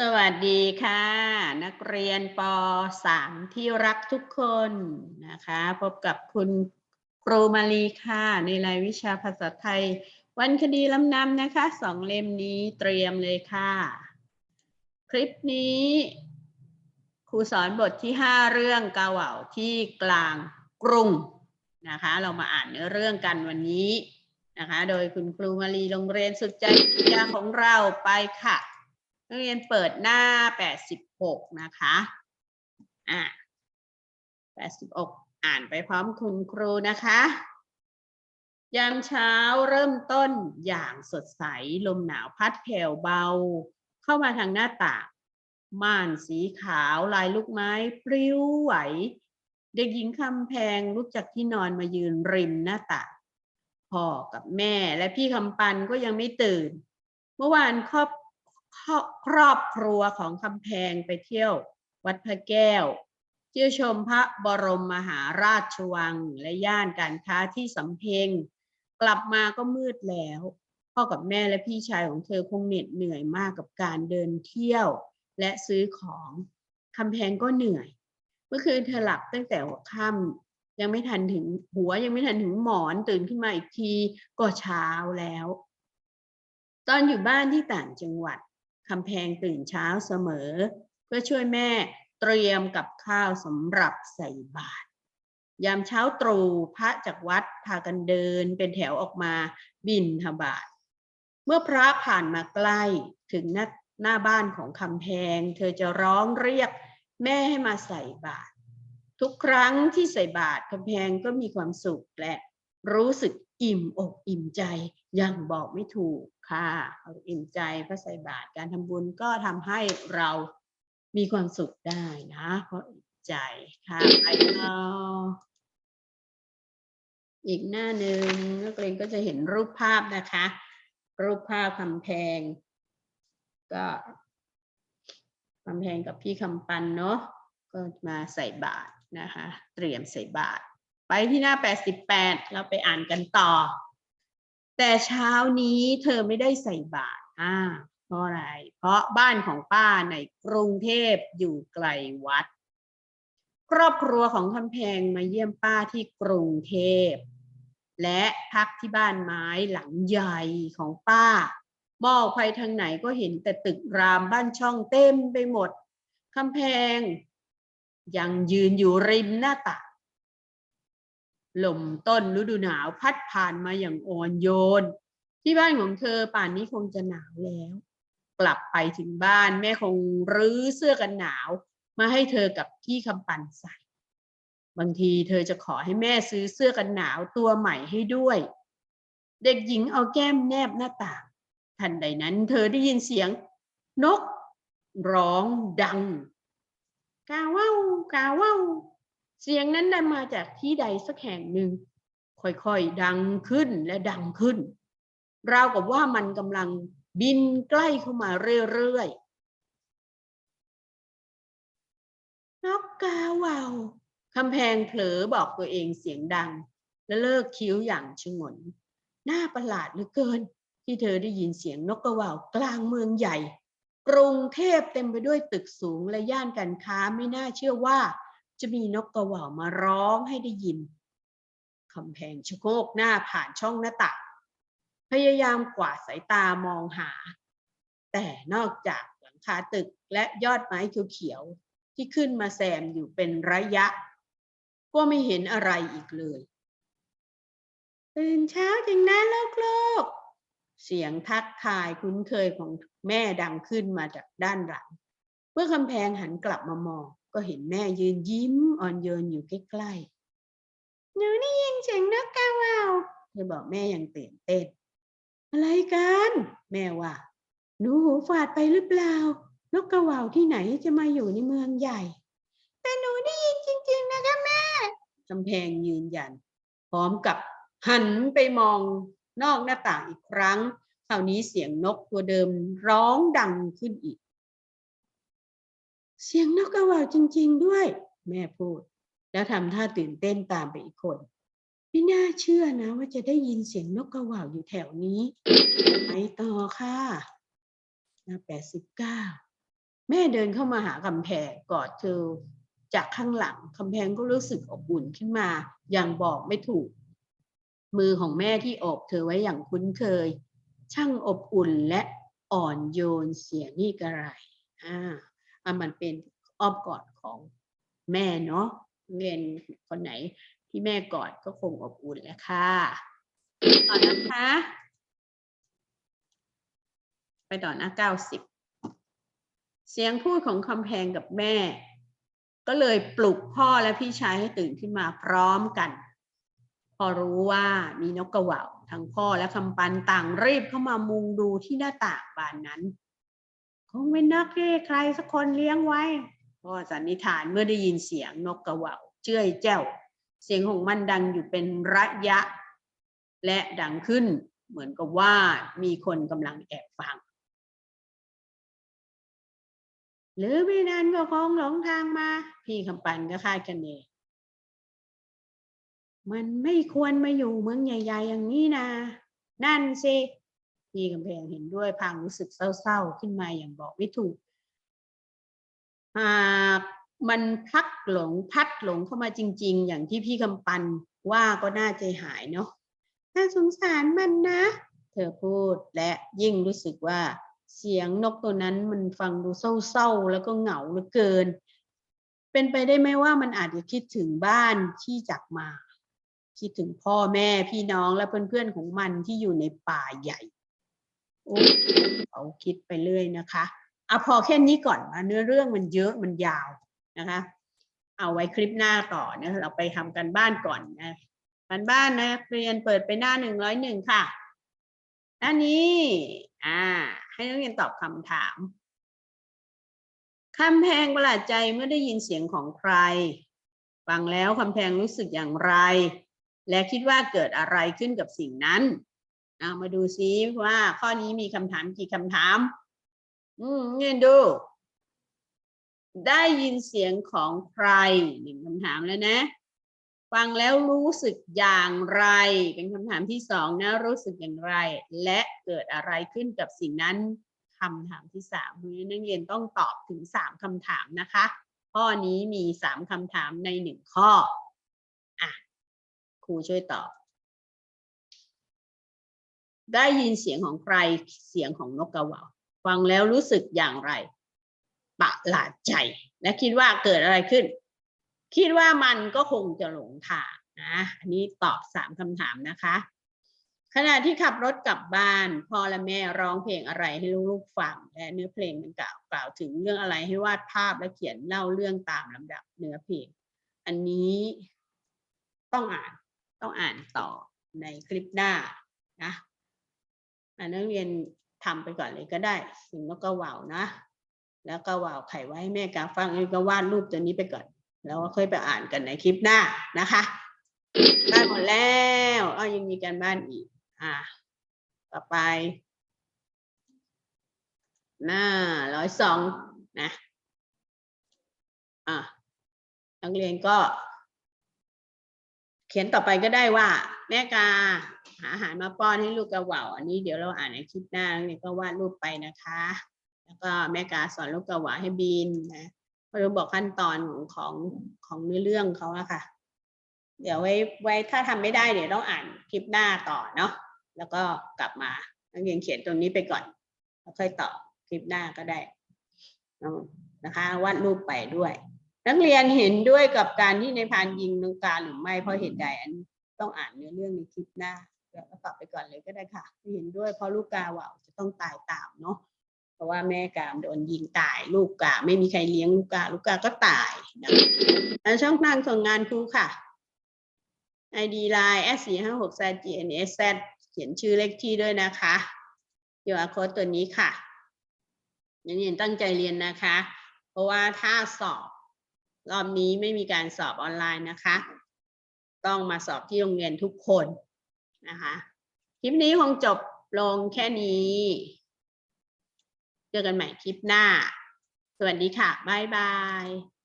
สวัสดีค่ะ นักเรียนป .3 ที่รักทุกคนนะคะ พบกับคุณครูมาลีค่ะ ในรายวิชาภาษาไทย วันคดีลำนำนะคะสองเล่มนี้เตรียมเลยค่ะ คลิปนี้ครูสอนบทที่ 5 เรื่องกาเหว่าที่กลางกรุงนะคะ เรามาอ่านเนื้อเรื่องกันวันนี้นะคะ โดยคุณครูมาลีโรงเรียนสุดใจวิทยาของเราไปค่ะ นักเรียนเปิดหน้า 86 นะคะอ่า86 อ่านไปพร้อมคุณครูนะคะยามเช้าเริ่มต้นอย่างสดใส ลมหนาวพัดแผ่วเบา เข้ามาทางหน้าต่างม่านสีขาวลายลูกไม้ปลิวไหว เด็กหญิงคำแพงลุกจากที่นอนมายืนริมหน้าต่างพ่อกับแม่และพี่คำปันก็ยังไม่ตื่น เมื่อวานครอบ ครอบครัวของคำแพงไปเที่ยววัดพระแก้ว เที่ยวชมพระบรมมหาราชวังและย่านการค้าที่สำเพ็งกลับมาก็มืดแล้ว พ่อกับแม่และพี่ชายของเธอคงเหน็ดเหนื่อยมากกับการเดินเที่ยวและซื้อของคำแพงก็เหนื่อย เมื่อคืนเธอหลับตั้งแต่หัวค่ำยังไม่ทันถึงหัวยังไม่ทันถึงหมอนตื่นขึ้นมาอีกทีก็เช้าแล้ว ตอนอยู่บ้านที่ต่างจังหวัด คำแพงตื่นเช้าเสมอ เพื่อช่วยแม่เตรียมกับข้าวสำหรับใส่บาตรยามเช้าตรู่พระจากวัดพากันเดินเป็นแถวออกมาบินทบาท เมื่อพระผ่านมาใกล้ถึงหน้าหน้าบ้านของคำแพง เธอจะร้องเรียกแม่ให้มาใส่บาตรทุกครั้งที่ใส่บาตรคำแพงก็มีความสุขและรู้สึก อิ่มอกอิ่มใจยังบอกไม่ถูกค่ะอิ่มใจพระใส่บาตรการทำบุญก็ทำให้เรามีความสุขได้นะเพราะอิ่มใจค่ะไปต่ออีกหน้าหนึ่งนักเรียนก็จะเห็นรูปภาพนะคะ รูปภาพคำแพง ก็คำแพงกับพี่คำปันเนาะก็มาใส่บาตรนะคะ เตรียมใส่บาตร ไปที่หน้า 88 เราไปอ่านกันต่อ แต่เช้านี้เธอไม่ได้ใส่บาตรอ่าเพราะอะไร เพราะบ้านของป้าในกรุงเทพอยู่ไกลวัด ครอบครัวของคำแพงมาเยี่ยมป้าที่กรุงเทพ และพักที่บ้านไม้หลังใหญ่ของป้ามองไปทางไหนก็เห็นแต่ตึกรามบ้านช่องเต็มไปหมดคำแพง ยังยืนอยู่ริมหน้าต่าง ลมต้นฤดูหนาวพัดผ่านมาอย่างอ่อนโยน ที่บ้านของเธอป่านนี้คงจะหนาวแล้ว กลับไปถึงบ้านแม่คงรื้อเสื้อกันหนาว มาให้เธอกับพี่คำปันใส่บางทีเธอจะขอให้แม่ซื้อเสื้อกันหนาวตัวใหม่ให้ด้วย เด็กหญิงเอาแก้มแนบหน้าต่าง ทันใดนั้นเธอได้ยินเสียง นก ร้องดัง กาว่าวกาว่าว เสียงนั้นได้มาจากที่ใดสักแห่งหนึ่ง ค่อยๆ ดังขึ้นและดังขึ้น ราวกับว่ามันกำลังบินใกล้เข้ามาเรื่อยๆ นกกาวาวคำแพงเผลอบอกตัวเองเสียงดัง และเลิกคิ้วอย่างชงน หน้าประหลาดเหลือเกิน ที่เธอได้ยินเสียงนกกระว่าวกลางเมืองใหญ่ กรุงเทพเต็มไปด้วยตึกสูงและย่านการค้าไม่น่าเชื่อว่า จะมีนกกระว่าวมาร้องให้ได้ยินคำแพงชะโงกหน้าผ่านช่องหน้าต่างพยายามกวาดสายตามองหา แต่นอกจากหลังคาตึกและยอดไม้เขียวๆที่ขึ้นมาแซมอยู่เป็นระยะ ก็ไม่เห็นอะไรอีกเลยตื่นเช้าจริงนะลูกๆเสียงทักทายคุ้นเคยของแม่ดังขึ้นมาจากด้านหลัง เมื่อคำแพงหันกลับมามอง ก็เห็นแม่ยืนยิ้มอ่อนโยนอยู่ใกล้ๆหนูได้ยินเสียงนกกาว่าวเธอบอกแม่อย่างตื่นเต้นอะไรกัน แม่ว่าหนูหูฝาดไปหรือเปล่านกกระว่าวที่ไหนจะมาอยู่ในเมืองใหญ่ แต่หนูได้ยินจริง ๆ นะคะแม่กำแพงยืนยัน พร้อมกับหันไปมองนอกหน้าต่างอีกครั้งคราวนี้เสียงนกตัวเดิมร้องดังขึ้นอีก เสียงนกกระว่าวจริง ๆ ด้วย แม่พูด แล้วทำท่าตื่นเต้นตามไปอีกคน ไม่น่าเชื่อนะ ว่าจะได้ยินเสียงนกกระว่าวอยู่แถวนี้ ไปต่อค่ะหน้าแปดสิบเก้าแม่เดินเข้ามาหากำแพงกอดเธอจากข้างหลังกำแพงก็รู้สึกอบอุ่นขึ้นมา อย่างบอกไม่ถูก มือของแม่ที่อบเธอไว้อย่างคุ้นเคย ช่างอบอุ่นและอ่อนโยนเสียนี่กระไรอ่า มันเป็นอ้อมกอดของแม่เนาะเรียนคนไหนที่แม่กอดก็คงอบอุ่นแหล้วค่ะต่อนะคะ ไปต่อหน้าเก้าสิบเสียงพูดของคำแพงกับแม่ ก็เลยปลุกพ่อและพี่ชายให้ตื่นขึ้นมาพร้อมกัน พอรู้ว่ามีนกกระว่าทั้งพ่อและคำปันต่างรีบเข้ามามุงดูที่หน้าต่างบานนั้น งเป็นนกเร่ใครสักคนเลี้ยงไว้พ่อสันนิษฐานเมื่อได้ยินเสียงนกกระว่าเจ้ยแจ้วเสียงของมันดังอยู่เป็นระยะ และดังขึ้นเหมือนกับว่ามีคนกำลังแอบฟัง หรือไม่นานก็คงหลงทางมา พี่คำปันก็คาดกันเองมันไม่ควรมาอยู่เมืองใหญ่ ๆ อย่างนี้นะ นั่นสิ พี่กำแพงเห็นด้วยพางรู้สึกเศร้าๆขึ้นมาอย่างบอกไม่ถูก หากมันพักหลงพัดหลงเข้ามาจริง ๆ อย่างที่พี่คำปันว่าก็น่าใจหายเนาะน่าสงสารมันนะ เธอพูดและยิ่งรู้สึกว่าเสียงนกตัวนั้นมันฟังดูเศร้าๆแล้วก็เหงาเหลือเกิน เป็นไปได้ไหมว่ามันอาจจะคิดถึงบ้านที่จากมา คิดถึงพ่อแม่พี่น้องและเพื่อนๆของมันที่อยู่ในป่าใหญ่ โอ้เขาคิดไปเรื่อยนะคะเอาพอแค่นี้ก่อนนะเนื้อเรื่องมันเยอะมันยาวนะคะ เอาไว้คลิปหน้าต่อนะเราไปทำกันบ้านก่อนนะกันบ้านนะเรียนเปิดไปหน้าหนึ่งร้อยหนึ่งค่ะหน้านี้อ่า ให้นักเรียนตอบคำถามคำแพงประหลาดใจเมื่อได้ยินเสียงของใครฟังแล้วคำแพงรู้สึกอย่างไร และคิดว่าเกิดอะไรขึ้นกับสิ่งนั้น เอามาดูซิว่าข้อนี้มีคำถามกี่คำถาม อืมเงินดู ได้ยินเสียงของใครหนึ่งคำถามแล้วนะ ฟังแล้วรู้สึกอย่างไร เป็นคำถามที่สองนะ รู้สึกอย่างไร และเกิดอะไรขึ้นกับสิ่งนั้นคำถามที่สามนั้นักเรียนต้องตอบถึงสามคำถามนะคะ ข้อนี้มีสามคำถามในหนึ่งข้อ อะ ครูช่วยตอบ ได้ยินเสียงของใครเสียงของนกกระหว่าฟังแล้วรู้สึกอย่างไร ประหลาดใจ และคิดว่าเกิดอะไรขึ้น คิดว่ามันก็คงจะหลงทางนะอันนี้ตอบสามคำถามนะคะ ขณะที่ขับรถกลับบ้านพ่อและแม่ร้องเพลงอะไรให้ลูกๆฟัง และเนื้อเพลงมันกล่าวกล่าวถึงเรื่องอะไรให้วาดภาพและเขียนเล่าเรื่องตามลำดับเนื้อเพลง อันนี้ต้องอ่านต้องอ่านต่อในคลิปหน้านะ นักเรียนทำไปก่อนเลยก็ได้สิ่งนกกระว่านะ แล้วก็ว่าวไข่ไว้ให้แม่กาฟังแล้วก็วาดรูปตัวนี้ไปก่อน แล้วก็ค่อยไปอ่านกันในคลิปหน้านะคะได้หมดแล้วอ้อยังมีการบ้านอีก อ่า ต่อไป หน้าร้อยสองนะ อ่านักเรียนก็ เขียนต่อไปก็ได้ว่า แม่กาหาอาหารมาป้อนให้ลูกกระหว่าอันนี้เดี๋ยวเราอ่านในคลิปหน้าเรียก็วาดรูปไปนะคะ แล้วก็แม่กาสอนลูกกระหว่าให้บินนะเขาจะบอกขั้นตอนของของของเนื้อเรื่องเขาอะค่ะ เดี๋ยวไว้ไว้ถ้าทำไม่ได้เดี๋ยวต้องอ่านคลิปหน้าต่อเนาะแล้วก็กลับมานักเรียนเขียนตรงนี้ไปก่อนแล้วค่อยต่อคลิปหน้าก็ได้นะคะวาดรูปไปด้วย นักเรียนเห็นด้วยกับการที่ในพานยิงนงกาหรือไม่เพราะเหตุใดอันนี้ ต้องอ่านเนื้อเรื่องในคลิปหน้าเดี๋ยวก็ตอบไปก่อนเลยก็ได้ค่ะไม่เห็นด้วยเพราะลูกกาว่าวจะต้องตายตามเนาะเพราะว่าแม่กามโดนยิงตาย ลูกกาไม่มีใครเลี้ยงลูกกาลูกกาก็ตายนะแล้วช่องทางส่งงานครูค่ะ ID Line S 4 5 6 Z G N S Z เขียนชื่อเลขที่ด้วยนะคะเดี๋ยวโค้ดตัวนี้ค่ะนักเรียนตั้งใจเรียนนะคะ เพราะว่าถ้าสอบ รอบนี้ไม่มีการสอบออนไลน์นะคะ ต้องมาสอบที่โรงเรียนทุกคนนะคะคลิปนี้คงจบลงแค่นี้ เจอกันใหม่คลิปหน้า สวัสดีค่ะ บ๊ายบาย